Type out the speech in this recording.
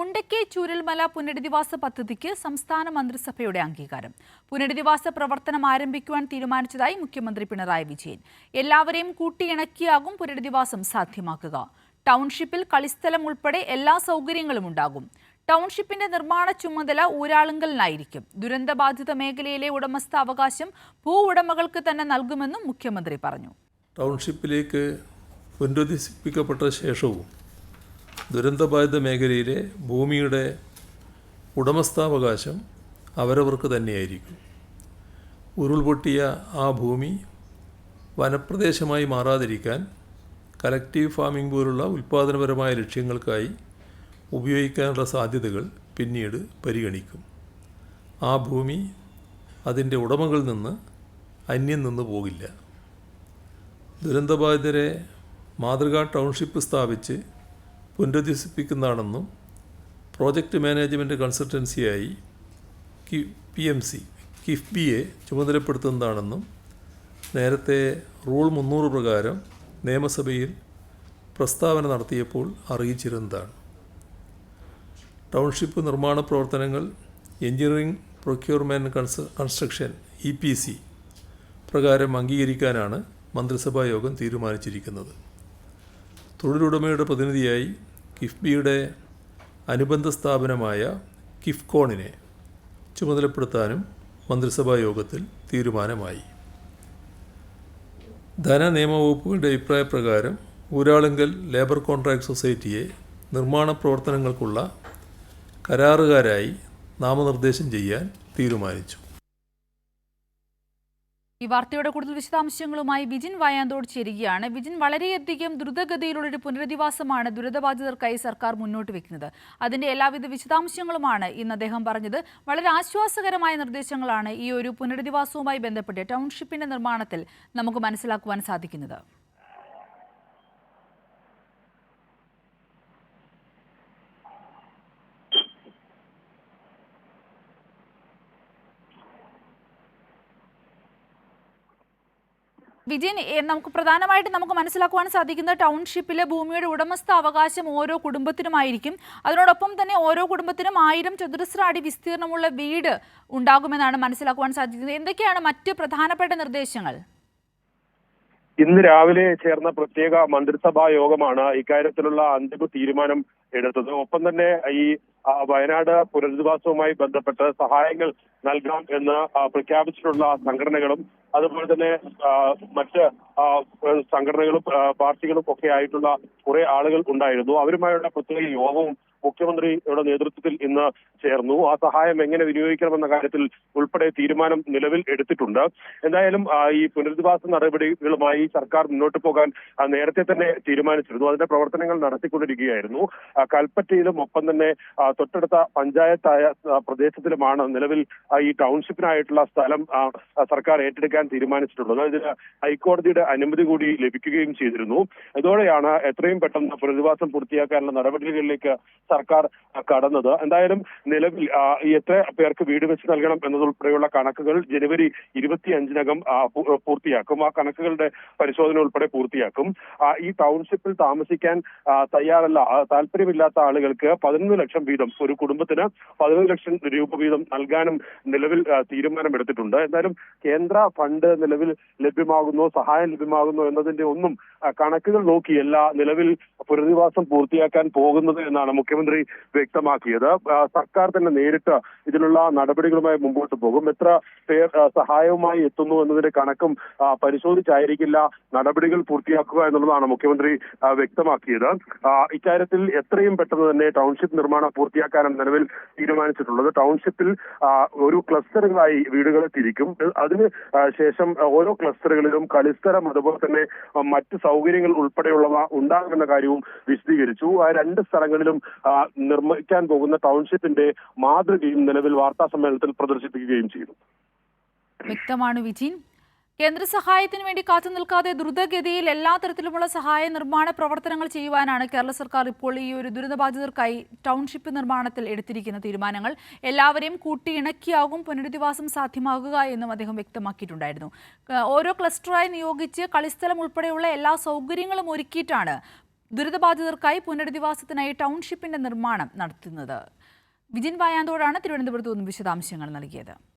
മുണ്ടക്കൈ ചൂരൽമല പുനരധിവാസ പദ്ധതിക്ക് സംസ്ഥാന മന്ത്രിസഭയുടെ അംഗീകാരം. പുനരധിവാസ പ്രവർത്തനം ആരംഭിക്കുവാൻ തീരുമാനിച്ചതായി മുഖ്യമന്ത്രി പിണറായി വിജയൻ. എല്ലാവരെയും കൂട്ടിയിണക്കിയാകും പുനരധിവാസം സാധ്യമാക്കുക. ടൗൺഷിപ്പിൽ കളിസ്ഥലം ഉൾപ്പെടെ എല്ലാ സൗകര്യങ്ങളും ഉണ്ടാകും. ടൗൺഷിപ്പിന്റെ നിർമ്മാണ ചുമതല ഊരാളുങ്കലിനായിരിക്കും. ദുരന്തബാധിത മേഖലയിലെ ഉടമസ്ഥ അവകാശം ഭൂ ഉടമകൾക്ക് തന്നെ നൽകുമെന്നും മുഖ്യമന്ത്രി പറഞ്ഞു. ടൗൺഷിപ്പിലേക്ക് പുനരധിപ്പിക്കപ്പെട്ട ശേഷവും ദുരന്തബാധിത മേഖലയിലെ ഭൂമിയുടെ ഉടമസ്ഥാവകാശം അവരവർക്ക് തന്നെയായിരിക്കും. ഉരുൾപൊട്ടിയ ആ ഭൂമി വനപ്രദേശമായി മാറാതിരിക്കാൻ കലക്റ്റീവ് ഫാമിംഗ് പോലുള്ള ഉൽപ്പാദനപരമായ ലക്ഷ്യങ്ങൾക്കായി ഉപയോഗിക്കാനുള്ള സാധ്യതകൾ പിന്നീട് പരിഗണിക്കും. ആ ഭൂമി അതിന്റെ ഉടമകളിൽ നിന്ന് അന്യം നിന്ന് പോകില്ല. ദുരന്തബാധിതരെ മാതൃകാ ടൗൺഷിപ്പ് സ്ഥാപിച്ച് പുനരധിവസിപ്പിക്കുന്നതാണെന്നും പ്രോജക്റ്റ് മാനേജ്മെന്റ് കൺസൾട്ടൻസിയായി കി പി എം സി കിഫ്ബിയെ ചുമതലപ്പെടുത്തുന്നതാണെന്നും നേരത്തെ റൂൾ മുന്നൂറ് പ്രകാരം നിയമസഭയിൽ പ്രസ്താവന നടത്തിയപ്പോൾ അറിയിച്ചിരുന്നതാണ്. ടൗൺഷിപ്പ് നിർമ്മാണ പ്രവർത്തനങ്ങൾ engineering procurement cons construction E P C പ്രകാരം അംഗീകരിക്കാനാണ് മന്ത്രിസഭാ യോഗം തീരുമാനിച്ചിരിക്കുന്നത്. തൊഴിലുടമയുടെ പ്രതിനിധിയായി കിഫ്ബിയുടെ അനുബന്ധ സ്ഥാപനമായ കിഫ്കോണിനെ ചുമതലപ്പെടുത്താനും മന്ത്രിസഭാ യോഗത്തിൽ തീരുമാനമായി. ധന നിയമവകുപ്പുകളുടെ അഭിപ്രായപ്രകാരം ഊരാളുങ്കൽ ലേബർ കോൺട്രാക്ട് സൊസൈറ്റിയെ നിർമ്മാണ പ്രവർത്തനങ്ങൾക്കുള്ള കരാറുകാരായി നാമനിർദ്ദേശം ചെയ്യാൻ തീരുമാനിച്ചു. ഈ വാർത്തയുടെ കൂടുതൽ വിശദാംശങ്ങളുമായി വിജിൻ വയാന്തോട് ചേരുകയാണ്. വിജിൻ വളരെയധികം ദ്രുതഗതിയിലുള്ളൊരു പുനരധിവാസമാണ് ദുരിതബാധിതർക്കായി സർക്കാർ മുന്നോട്ട് വെക്കുന്നത്. അതിന്റെ എല്ലാവിധ വിശദാംശങ്ങളുമാണ് ഇന്ന് അദ്ദേഹം പറഞ്ഞത്. വളരെ ആശ്വാസകരമായ നിർദ്ദേശങ്ങളാണ് ഈ ഒരു പുനരധിവാസവുമായി ബന്ധപ്പെട്ട് ടൗൺഷിപ്പിന്റെ നിർമ്മാണത്തിൽ നമുക്ക് മനസ്സിലാക്കുവാൻ സാധിക്കുന്നത്. വിജയൻ നമുക്ക് പ്രധാനമായിട്ട് നമുക്ക് മനസ്സിലാക്കുവാൻ സാധിക്കുന്നത് ടൗൺഷിപ്പിലെ ഭൂമിയുടെ ഉടമസ്ഥ അവകാശം ഓരോ കുടുംബത്തിനുമായിരിക്കും. അതിനോടൊപ്പം തന്നെ ഓരോ കുടുംബത്തിനും ആയിരം ചതുരശ്ര അടി വിസ്തീർണമുള്ള വീട് ഉണ്ടാകുമെന്നാണ് മനസ്സിലാക്കുവാൻ സാധിക്കുന്നത്. എന്തൊക്കെയാണ് മറ്റ് പ്രധാനപ്പെട്ട നിർദ്ദേശങ്ങൾ? ഇന്ന് രാവിലെ ചേർന്ന പ്രത്യേക മന്ത്രിസഭാ യോഗമാണ് ഇക്കാര്യത്തിലുള്ള അന്തിമ തീരുമാനം എടുത്തത്. ഒപ്പം തന്നെ ഈ വയനാട് പുനരധിവാസവുമായി ബന്ധപ്പെട്ട് സഹായങ്ങൾ നൽകാം എന്ന് പ്രഖ്യാപിച്ചിട്ടുള്ള സംഘടനകളും അതുപോലെ തന്നെ മറ്റ് സംഘടനകളും പാർട്ടികളും ഒക്കെ ആയിട്ടുള്ള കുറെ ആളുകൾ ഉണ്ടായിരുന്നു. അവരുമായുള്ള പ്രത്യേക യോഗവും മുഖ്യമന്ത്രിയുടെ നേതൃത്വത്തിൽ ഇന്ന് ചേർന്നു. ആ സഹായം എങ്ങനെ വിനിയോഗിക്കണമെന്ന കാര്യത്തിൽ ഉൾപ്പെടെ തീരുമാനം നിലവിൽ എടുത്തിട്ടുണ്ട്. എന്തായാലും ഈ പുനരധിവാസ നടപടികളുമായി സർക്കാർ മുന്നോട്ട് പോകാൻ നേരത്തെ തന്നെ തീരുമാനിച്ചിരുന്നു. അതിന്റെ പ്രവർത്തനങ്ങൾ നടത്തിക്കൊണ്ടിരിക്കുകയായിരുന്നു. കൽപ്പറ്റയിലും ഒപ്പം തന്നെ തൊട്ടടുത്ത പഞ്ചായത്തായ പ്രദേശത്തിലുമാണ് നിലവിൽ ഈ ടൗൺഷിപ്പിനായിട്ടുള്ള സ്ഥലം സർക്കാർ ഏറ്റെടുക്കാൻ തീരുമാനിച്ചിട്ടുള്ളത്. ഇതിന് ഹൈക്കോടതിയുടെ അനുമതി കൂടി ലഭിക്കുകയും ചെയ്തിരുന്നു. ഇതോടെയാണ് എത്രയും പെട്ടെന്ന് പുനരധിവാസം പൂർത്തിയാക്കാനുള്ള നടപടികളിലേക്ക് സർക്കാർ കടന്നത്. എന്തായാലും നിലവിൽ എത്ര പേർക്ക് വീട് വെച്ച് നൽകണം എന്നതുൾപ്പെടെയുള്ള കണക്കുകൾ ജനുവരി ഇരുപത്തിയഞ്ചിനകം പൂർത്തിയാക്കും. ആ കണക്കുകളുടെ പരിശോധന ഉൾപ്പെടെ പൂർത്തിയാക്കും. ഈ ടൗൺഷിപ്പിൽ താമസിക്കാൻ തയ്യാറല്ല താല്പര്യമില്ലാത്ത ആളുകൾക്ക് പതിനൊന്ന് ലക്ഷം വീതം ഒരു കുടുംബത്തിന് പതിനൊന്ന് ലക്ഷം രൂപ വീതം നൽകാനും നിലവിൽ തീരുമാനമെടുത്തിട്ടുണ്ട്. എന്തായാലും കേന്ദ്ര ഫണ്ട് നിലവിൽ ലഭ്യമാകുന്നോ സഹായം ലഭ്യമാകുന്നോ എന്നതിന്റെ ഒന്നും കണക്കുകൾ നോക്കിയല്ല നിലവിൽ പുനരധിവാസം പൂർത്തിയാക്കാൻ പോകുന്നത് എന്നാണ് മുഖ്യമന്ത്രി വ്യക്തമാക്കിയത്. ആ, സർക്കാർ തന്നെ നേരിട്ട് ഇതിനുള്ള നടപടികളുമായി മുമ്പോട്ട് പോകും. എത്ര പേർ സഹായവുമായി എത്തുന്നു എന്നതിന്റെ കണക്കും പരിശോധിച്ചായിരിക്കില്ല നടപടികൾ പൂർത്തിയാക്കുക എന്നുള്ളതാണ് മുഖ്യമന്ത്രി വ്യക്തമാക്കിയത്. ഇക്കാര്യത്തിൽ എത്രയും പെട്ടെന്ന് തന്നെ ടൗൺഷിപ്പ് നിർമ്മാണം പൂർത്തിയാക്കാനാണ് നിലവിൽ തീരുമാനിച്ചിട്ടുള്ളത്. ടൗൺഷിപ്പിൽ ഒരു ക്ലസ്റ്ററുകളായി വീടുകൾ തിരിക്കും. അതിന് ശേഷം ഓരോ ക്ലസ്റ്ററുകളിലും കളിസ്ഥലം അതുപോലെ തന്നെ മറ്റ് സൗകര്യങ്ങൾ ഉൾപ്പെടെയുള്ളവ ഉണ്ടാകുമെന്ന കാര്യവും വിശദീകരിച്ചു. ആ രണ്ട് സ്ഥലങ്ങളിലും നിർമ്മിക്കാൻ പോകുന്ന ടൗൺഷിപ്പിന്റെ മാതൃകയും നിലവിൽ വാർത്താ സമ്മേളനത്തിൽ പ്രദർശിപ്പിക്കുകയും ചെയ്തു. വ്യക്തമാണ് വിജിൻ. കേന്ദ്ര സഹായത്തിന് വേണ്ടി കാത്തു നിൽക്കാതെ ദ്രുതഗതിയിൽ എല്ലാ തരത്തിലുമുള്ള സഹായ നിർമ്മാണ പ്രവർത്തനങ്ങൾ ചെയ്യുവാനാണ് കേരള സർക്കാർ ഇപ്പോൾ ഈ ഒരു ദുരിതബാധിതർക്കായി ടൗൺഷിപ്പ് നിർമ്മാണത്തിൽ എടുത്തിരിക്കുന്ന തീരുമാനങ്ങൾ. എല്ലാവരെയും കൂട്ടിയിണക്കിയാകും പുനരധിവാസം സാധ്യമാകുക എന്നും അദ്ദേഹം വ്യക്തമാക്കിയിട്ടുണ്ടായിരുന്നു. ഓരോ ക്ലസ്റ്ററായി നിയോഗിച്ച് കളിസ്ഥലം ഉൾപ്പെടെയുള്ള എല്ലാ സൗകര്യങ്ങളും ഒരുക്കിയിട്ടാണ് ദുരിതബാധിതർക്കായി പുനരധിവാസത്തിനായി ടൗൺഷിപ്പിന്റെ നിർമ്മാണം നടത്തുന്നത്. വിജിൻ വായാന്തോടാണ് തിരുവനന്തപുരത്ത് നിന്ന് വിശദാംശങ്ങൾ നൽകിയത്.